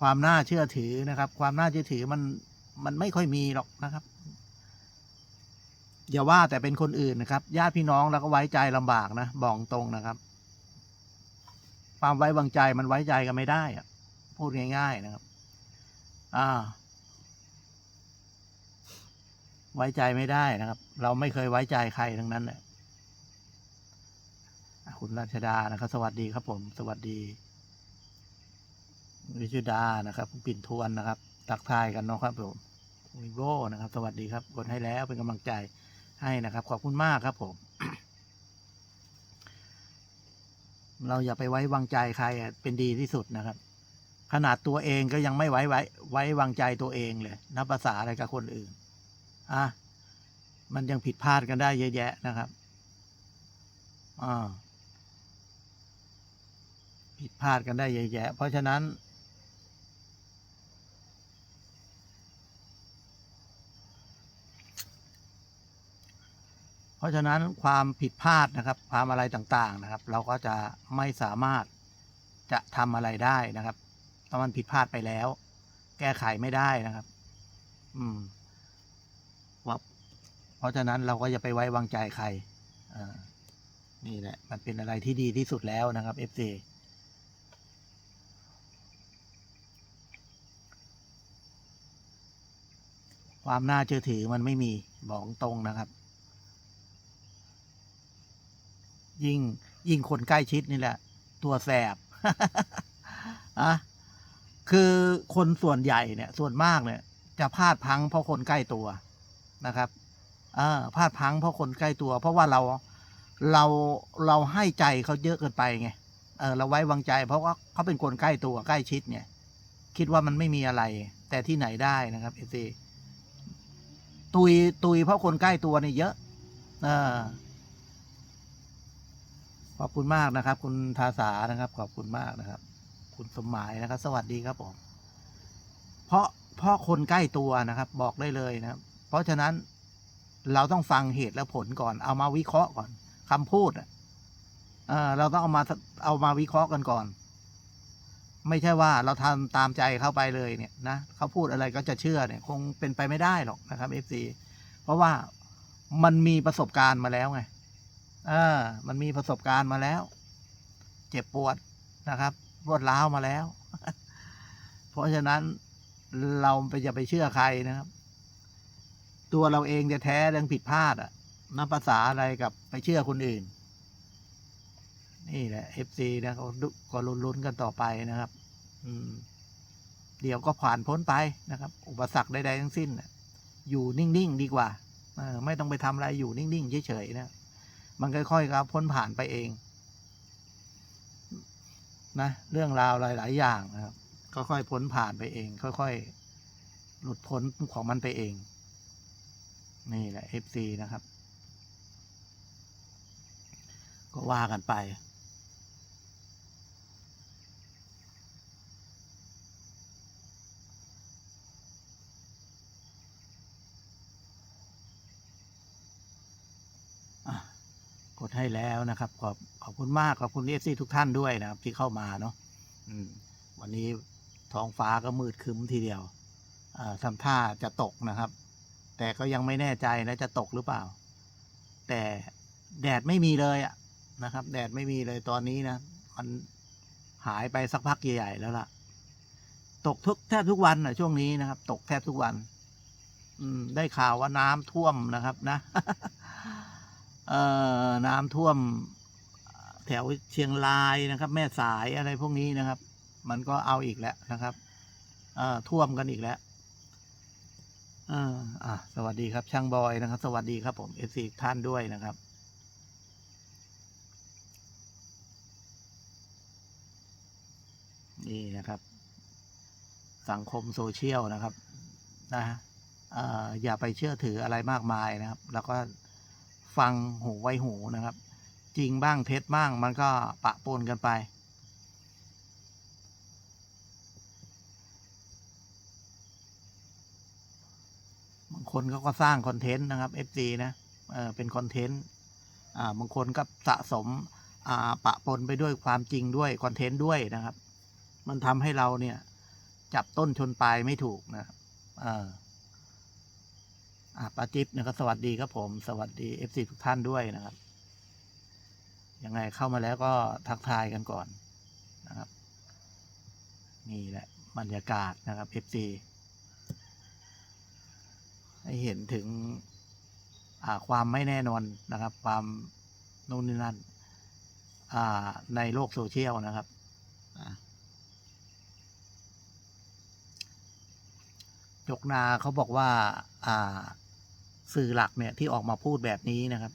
ความน่าเชื่อถือนะครับ ความน่าเชื่อถือมันมันไม่ค่อยมีหรอกนะครับ อย่าว่าแต่เป็นคนอื่นนะครับญาติพี่น้องแล้วก็ไว้ใจลำบากนะบอกตรงนะครับ ความไว้วางใจมันไว้ใจกันไม่ได้อะพูดง่าย ๆนะครับ อ่า ไว้ใจไม่ได้นะครับ เราไม่เคยไว้ใจใครทั้งนั้นแหละอะคุณราชดานะครับ สวัสดีครับผม สวัสดี วิชุดานะครับปิ่นทวนนะครับ ตักทายกันเนาะครับผมวิโวนะครับ สวัสดีครับ กดให้แล้วเป็นกำลังใจให้นะครับ ขอบคุณมากครับผม เราอย่าไปไว้วางใจใครเป็นดีที่สุดนะครับ ขนาดตัวเองก็ยังไม่ไว้ไว้ไว้วางใจตัวเองเลย นับภาษาอะไรกับคนอื่น อะ มันยังผิดพลาดกันได้เยอะแยะนะครับ อ่าผิดพลาดกันได้เยอะแยะ เพราะฉะนั้น เพราะฉะนั้นความผิดพลาดนะครับ ความอะไรต่างๆนะครับ เราก็จะไม่สามารถจะทำอะไรได้นะครับถ้ามันผิดพลาดไปแล้ว แก้ไขไม่ได้นะครับ อืมว่าเพราะฉะนั้นเราก็อย่าไปไว้วางใจใครอ่านี่แหละ มันเป็นอะไรที่ดีที่สุดแล้วนะครับ FC ความน่าเชื่อถือมันไม่มีบอกตรงนะครับ ยิ่งยิ่งคนใกล้ชิดนี่แหละ ตัวแสบอะคือคนส่วนใหญ่เนี่ย ส่วนมากเนี่ย จะพลาดพังเพราะคนใกล้ตัวนะครับเออพลาดพังเพราะคนใกล้ตัว เพราะว่าเราเราเราให้ใจเขาเยอะเกินไปไงเออเราไว้วางใจ เพราะว่าเขาเป็นคนใกล้ตัวใกล้ชิดเนี่ย คิดว่ามันไม่มีอะไร แต่ที่ไหนได้นะครับเอซีตุยตุยเพราะคนใกล้ตัวนี่เยอะ เออ ขอบคุณมากนะครับ คุณทาสานะครับ ขอบคุณมากนะครับ คุณสมหมายนะครับ สวัสดีครับผมเพราะเพราะคนใกล้ตัวนะครับ บอกได้เลยนะครับ เพราะฉะนั้นเราต้องฟังเหตุและผลก่อน เอามาวิเคราะห์ก่อนคำพูดอะเออเราต้องเอามาเอามาวิเคราะห์กันก่อน ไม่ใช่ว่าเราทำตามใจเข้าไปเลยเนี่ยนะเขาพูดอะไรก็จะเชื่อเนี่ย คงเป็นไปไม่ได้หรอกนะครับเอฟซีเพราะว่ามันมีประสบการณ์มาแล้วไง เออมันมีประสบการณ์มาแล้ว เจ็บปวดนะครับปวดร้าวมาแล้ว เพราะฉะนั้นเราไปอย่าไปเชื่อใครนะครับ ตัวเราเองจะแท้ๆยังผิดพลาดอะนับภาษาอะไรกับไปเชื่อคนอื่น นี่แหละ FC นะเขาก็ลุ้นๆกันต่อไปนะครับ อืม เดี๋ยวก็ผ่านพ้นไปนะครับ อุปสรรคใดๆทั้งสิ้นอยู่นิ่งๆดีกว่าไม่ต้องไปทำอะไรอยู่นิ่งๆเฉยๆนะ มันค่อยๆครับ พ้นผ่านไปเองนะเรื่องราวหลาย ๆ อย่างนะครับค่อยๆพ้นผ่านไปเอง ค่อย ๆ หลุดพ้นของมันไปเอง นี่แหละ FC นะครับ ก็ว่ากันไป กดให้แล้วนะครับ ขอบขอบคุณมากขอบคุณเอฟซีทุกท่านด้วยนะครับ ที่เข้ามาเนาะอืมวันนี้ท้องฟ้าก็มืดคึ้มทีเดียวอ่าทำท่าจะตกนะครับ แต่ก็ยังไม่แน่ใจนะจะตกหรือเปล่า แต่แดดไม่มีเลยอะนะครับ แดดไม่มีเลยตอนนี้นะ มันหายไปสักพักใหญ่ๆแล้วล่ะ ตกทุกแทบทุกวันนะช่วงนี้นะครับ ตกแทบทุกวัน อืม ได้ข่าวว่าน้ำท่วมนะครับ นะ น้ำท่วมแถวเชียงรายนะครับ แม่สายอะไรพวกนี้นะครับ มันก็เอาอีกแล้วนะครับเออท่วมกันอีกแล้วอ่าสวัสดีครับช่างบอยนะครับ สวัสดีครับผมเอซีท่านด้วยนะครับนี่นะครับ สังคมโซเชียลนะครับนะเอออย่าไปเชื่อถืออะไรมากมายนะครับ แล้วก็ ฟังหูไว้หูนะครับ จริงบ้างเท็จบ้างมันก็ปะปนกันไป บางคนเขาก็สร้างคอนเทนต์นะครับ FG นะเออเป็นคอนเทนต์อ่าบางคนก็สะสมอ่าปะปนไปด้วยความจริงด้วยคอนเทนต์ด้วยนะครับ มันทำให้เราเนี่ย จับต้นชนปลายไม่ถูกนะครับเออ ป้าจิ๊บนะครับสวัสดีครับผม สวัสดีเอฟซีทุกท่านด้วยนะครับ ยังไงเข้ามาแล้วก็ทักทายกันก่อนนะครับ นี่แหละบรรยากาศนะครับ FC ให้เห็นถึงความไม่แน่นอนนะครับ ความนู่นนี่นั่นในโลกโซเชียลนะครับจกนาเขาบอกว่า สื่อหลักเนี่ยที่ออกมาพูดแบบนี้นะครับ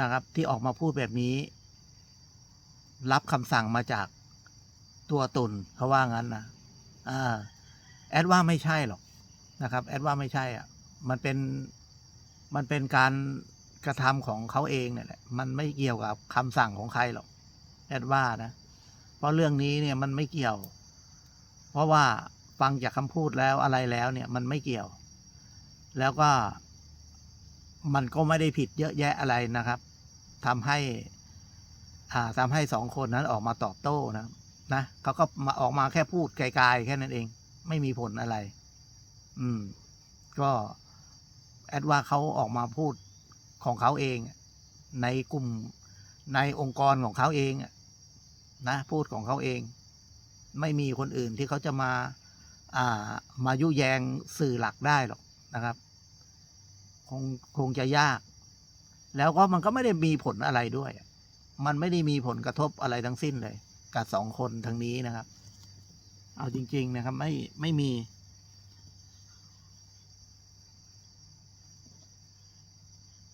นะครับ ที่ออกมาพูดแบบนี้ รับคำสั่งมาจากตัวตุนเขาว่างั้นนะอ่าแอดว่าไม่ใช่หรอกนะครับแอดว่าไม่ใช่อะมันเป็นมันเป็นการกระทำของเขาเองเนี่ยแหละมันไม่เกี่ยวกับคำสั่งของใครหรอกแอดว่านะ เพราะเรื่องนี้เนี่ยมันไม่เกี่ยว เพราะว่าฟังจากคำพูดแล้วอะไรแล้วเนี่ย มันไม่เกี่ยว แล้วก็มันก็ไม่ได้ผิดเยอะแยะอะไรนะครับทำให้อ่าทำให้สองคนนั้นออกมาตอบโต้นะนะเขาก็มาออกมาแค่พูดไกลๆแค่นั้นเอง ไม่มีผลอะไร อืม ก็แอดว่าเขาออกมาพูดของเขาเอง ในกลุ่มในองค์กรของเขาเองนะพูดของเขาเอง ไม่มีคนอื่นที่เขาจะมา อ่า มายุแยงสื่อหลักได้หรอก นะครับ คงคงจะยาก แล้วก็มันก็ไม่ได้มีผลอะไรด้วย มันไม่ได้มีผลกระทบอะไรทั้งสิ้นเลย กับสองคนทางนี้นะครับ เอาจริง ๆนะครับ ไม่ไม่มี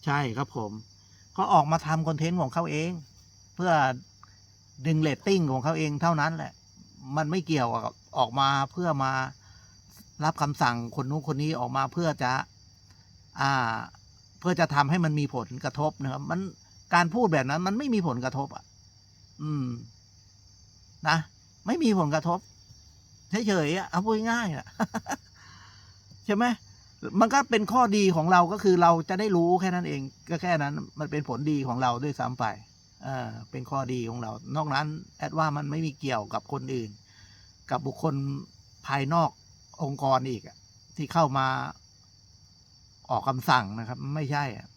ใช่ครับผม ก็ออกมาทำคอนเทนต์ของเขาเอง เพื่อดึงเรตติ้งของเขาเองเท่านั้นแหละ มันไม่เกี่ยวกับออกมาเพื่อมา รับคำสั่งคนนู้นคนนี้ออกมาเพื่อจะอ่าเพื่อจะทำให้มันมีผลกระทบนะครับ มันการพูดแบบนั้น มันไม่มีผลกระทบอะ อืม นะไม่มีผลกระทบเฉยๆอะเอาพูดง่ายๆอะใช่ไหมมันก็เป็นข้อดีของเราก็คือเราจะได้รู้แค่นั้นเอง ก็แค่นั้น มันเป็นผลดีของเราด้วยซ้ำไปเออเป็นข้อดีของเรา นอกนั้น แอดว่ามันไม่มีเกี่ยวกับคนอื่น กับบุคคลภายนอก องค์กรอีกอะที่เข้ามาออกคำสั่งนะครับ ไม่ใช่อะ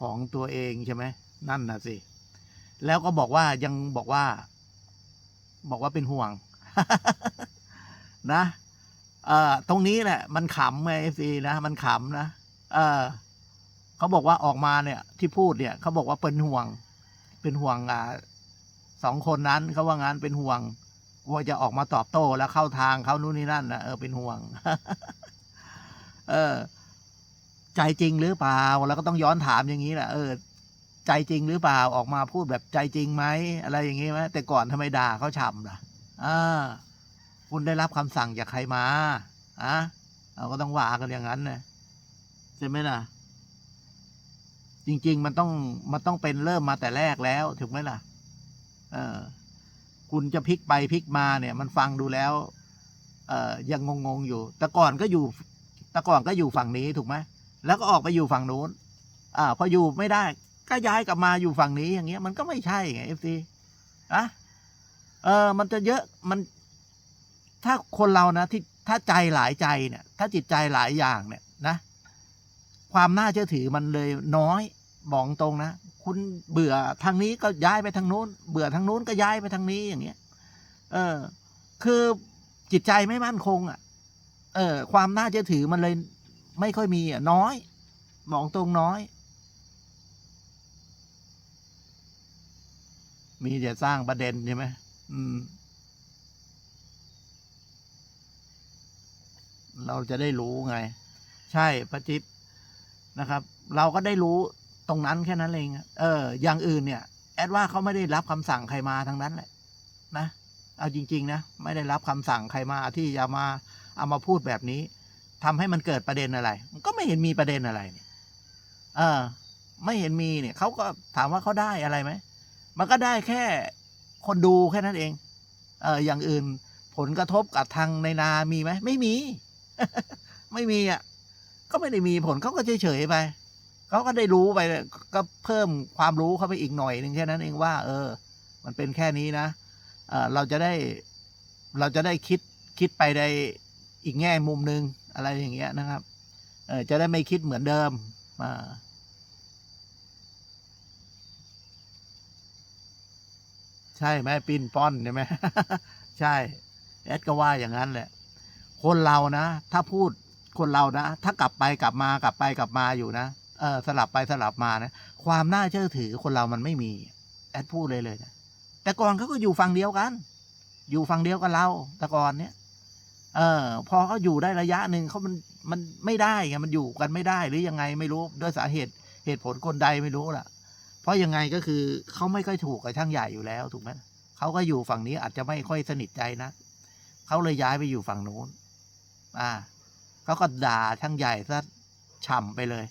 ของตัวเองใช่ไหมนั่นนะสิ แล้วก็บอกว่ายังบอกว่า บอกว่าเป็นห่วง นะเอ่อตรงนี้แหละ มันขำไงเอฟซีนะมันขำนะเออเขาบอกว่าออกมาเนี่ย ที่พูดเนี่ยเขาบอกว่าเป็นห่วง เป็นห่วงอ่า สองคนนั้นเขาว่างั้นเป็นห่วงกลัวจะออกมาตอบโต้แล้วเข้าทางเขานู่นนี่นั่นนะเออเป็นห่วง เออ ใจจริงหรือเปล่าเราก็ต้องย้อนถามอย่างนี้แหละเออ ใจจริงหรือเปล่าออกมาพูดแบบใจจริงไหมอะไรอย่างงี้ไหมแต่ก่อนทำไมด่าเขาฉ่ำล่ะอ่าคุณได้รับคำสั่งจากใครมาอะเราก็ต้องว่ากันอย่างนั้นนะใช่ไหมล่ะ จริง ๆ มันต้องมันต้องเป็นเริ่มมาแต่แรกแล้วถูกไหมล่ะ คุณจะพลิกไปพลิกมาเนี่ยมันฟังดูแล้วเออยังงงๆอยู่ แต่ก่อนก็อยู่แต่ก่อนก็อยู่ฝั่งนี้ถูกไหมแล้วก็ออกไปอยู่ฝั่งนู้นอ่าพออยู่ไม่ได้ ก็ย้ายกลับมาอยู่ฝั่งนี้อย่างเงี้ย มันก็ไม่ใช่ไงเอฟซีอะเออ มันจะเยอะมัน ถ้าคนเรานะที่ถ้าใจหลายใจเนี่ย ถ้าจิตใจหลายอย่างเนี่ยนะ ความน่าเชื่อถือมันเลยน้อยบอกตรงนะ คุณเบื่อทางนี้ก็ย้ายไปทางนู้น เบื่อทางนู้นก็ย้ายไปทางนี้อย่างเงี้ย เออ คือจิตใจไม่มั่นคงอะ เออ ความน่าเชื่อถือมันเลยไม่ค่อยมีอะน้อยบอกตรงน้อย มีแต่สร้างประเด็นใช่ไหมอืม เราจะได้รู้ไง ใช่ป้าจิ๊บนะครับ เราก็ได้รู้ ตรงนั้นแค่นั้นเองเออ อย่างอื่นเนี่ย แอดว่าเขาไม่ได้รับคำสั่งใครมาทั้งนั้นแหละ นะ เอาจริง ๆ นะ ไม่ได้รับคำสั่งใครมาที่จะมาเอามาพูดแบบนี้ทำให้มันเกิดประเด็นอะไร มันก็ไม่เห็นมีประเด็นอะไรเนี่ยเออ ไม่เห็นมีเนี่ยเขาก็ถามว่าเขาได้อะไรไหมมันก็ได้แค่คนดูแค่นั้นเอง เออ อย่างอื่นผลกระทบกับทางในนามีไหมไม่มี ไม่มีอะ ก็ไม่ได้มีผลเขาก็เฉยๆไป เขาก็ได้รู้ไปก็เพิ่มความรู้เข้าไปอีกหน่อยหนึ่งแค่นั้นเองว่า เออ มันเป็นแค่นี้นะเออเราจะได้เราจะได้คิดคิดไปในอีกแง่มุมหนึ่งอะไรอย่างเงี้ยนะครับ เออจะได้ไม่คิดเหมือนเดิมอ่าใช่ไหมปิ้นป้อนใช่ไหมใช่แอดก็ว่าอย่างนั้นแหละ คนเรานะ ถ้าพูดคนเรานะ ถ้ากลับไปกลับมากลับไปกลับมาอยู่นะ สลับไปสลับมานะความน่าเชื่อถือคนเรามันไม่มี แอดพูดเลยเลยนะแต่ก่อนเขาก็อยู่ฝั่งเดียวกัน อยู่ฝั่งเดียวกับเรา แต่ก่อนเนี้ยเออ พอเขาอยู่ได้ระยะหนึ่งเขามันมันไม่ได้ไงมันอยู่กันไม่ได้หรือยังไงไม่รู้ด้วยสาเหตุเหตุผลคนใดไม่รู้ล่ะ เพราะยังไงก็คือเขาไม่ค่อยถูกกับช่างใหญ่อยู่แล้วถูกไหมเขาก็อยู่ฝั่งนี้อาจจะไม่ค่อยสนิทใจนะเขาเลยย้ายไปอยู่ฝั่งนู้น อ่าเขาก็ด่าช่างใหญ่ซะฉ่ำไปเลย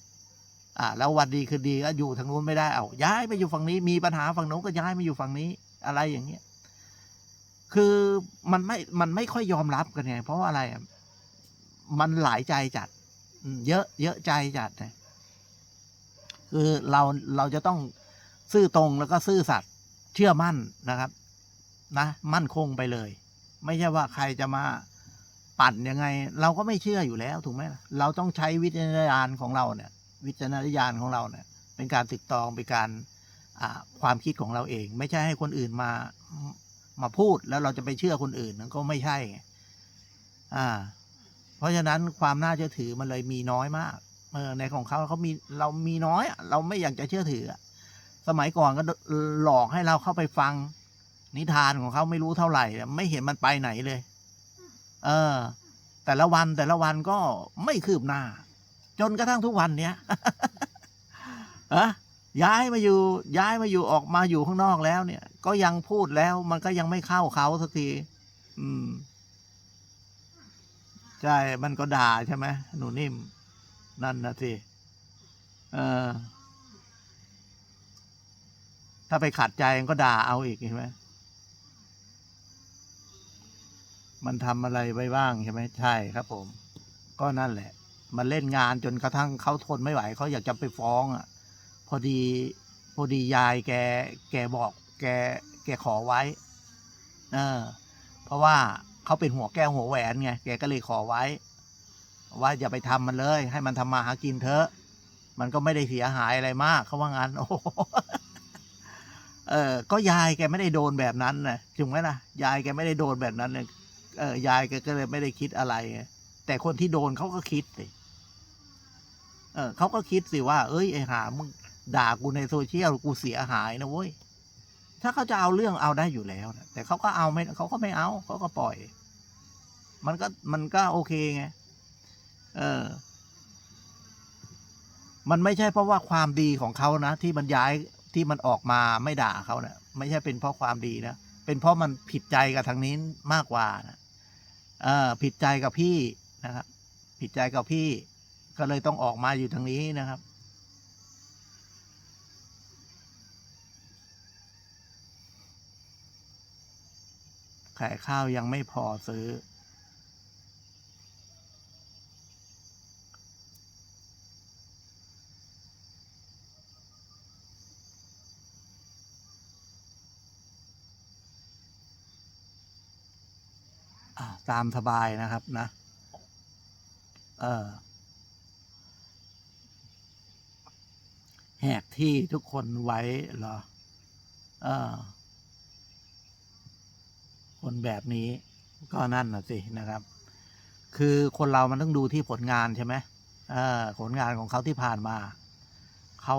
อ่าแล้ววันดีคือดีก็อยู่ทางนู้นไม่ได้เอาย้ายไปอยู่ฝั่งนี้ มีปัญหาฝั่งโน้นก็ย้ายมาอยู่ฝั่งนี้ อะไรอย่างเงี้ยคือมันไม่มันไม่ค่อยยอมรับกันไงเพราะอะไรมันหลายใจจัดเยอะเยอะใจจัดนะคือเราเราจะต้องซื่อตรงแล้วก็ซื่อสัตย์เชื่อมั่นนะครับ นะ มั่นคงไปเลย ไม่ใช่ว่าใครจะมาปั่นยังไง เราก็ไม่เชื่ออยู่แล้วถูกไหมเราต้องใช้วิจารณญาณของเราเนี่ย วิจารณญาณของเราเนี่ยเป็นการตึกตองเป็นการความคิดของเราเอง ไม่ใช่ให้คนอื่นมามาพูดแล้วเราจะไปเชื่อคนอื่นนั่นก็ไม่ใช่อ่า เพราะฉะนั้นความน่าเชื่อถือมันเลยมีน้อยมากเออในของเขาเขามีเรามีน้อย เราไม่อยากจะเชื่อถือ สมัยก่อนก็หลอกให้เราเข้าไปฟัง นิทานของเขาไม่รู้เท่าไหร่ ไม่เห็นมันไปไหนเลย เออ แต่ละวันแต่ละวันก็ไม่คืบหน้า จนกระทั่งทุกวันเนี้ยอะย้ายมาอยู่ ย้ายมาอยู่ออกมาอยู่ข้างนอกแล้ว เนี่ย ก็ยังพูดแล้ว มันก็ยังไม่เข้าเขาสักที อืมใช่มันก็ด่าใช่ไหมหนูนิ่ม นั่นนะสิเออ ถ้าไปขัดใจก็ด่าเอาอีกเห็นไหมมันทำอะไรไว้บ้างใช่ไหมใช่ครับผม ก็นั่นแหละ มันเล่นงานจนกระทั่งเขาทนไม่ไหวเขาอยากจะไปฟ้องอะพอดีพอดียายแกแกบอกแกแกขอไว้เออเพราะว่าเขาเป็นหัวแก้วหัวแหวนไงแกก็เลยขอไว้ ว่าอย่าไปทำมันเลย ให้มันทำมาหากินเถอะมันก็ไม่ได้เสียหายอะไรมากเขาว่างั้นโอ้เออก็ยายแกไม่ได้โดนแบบนั้นนะถูกไหมล่ะยายแกไม่ได้โดนแบบนั้นเลยเออยายแกก็เลยไม่ได้คิดอะไร แต่คนที่โดนเขาก็คิดสิ เออเขาก็คิดสิว่า เอ้ยไอ้หามึงด่ากูในโซเชียลกูเสียหายนะเว้ยถ้าเขาจะเอาเรื่องเอาได้อยู่แล้วนะแต่เขาก็เอาไม่เขาก็ไม่เอาเขาก็ปล่อย มันก็มันก็โอเคไงเออ มันไม่ใช่เพราะว่าความดีของเขานะที่มันย้ายที่มันออกมาไม่ด่าเขาเนะี่ยไม่ใช่เป็นเพราะความดีนะเป็นเพราะมันผิดใจกับทางนี้มากกว่านะเออผิดใจกับพี่นะครับผิดใจกับพี่ ก็เลยต้องออกมาอยู่ทางนี้นะครับ ขายข้าวยังไม่พอซื้อ ตามสบายนะครับนะ เออ แหกที่ทุกคนไว้เหรอเออคนแบบนี้ก็นั่นน่ะสินะครับ คือคนเรามันต้องดูที่ผลงานใช่ไหมเออผลงานของเขาที่ผ่านมาเขา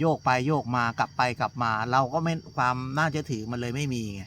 โยกไปโยกมากลับไปกลับมา เราก็ไม่ความน่าจะถือมันเลยไม่มีไง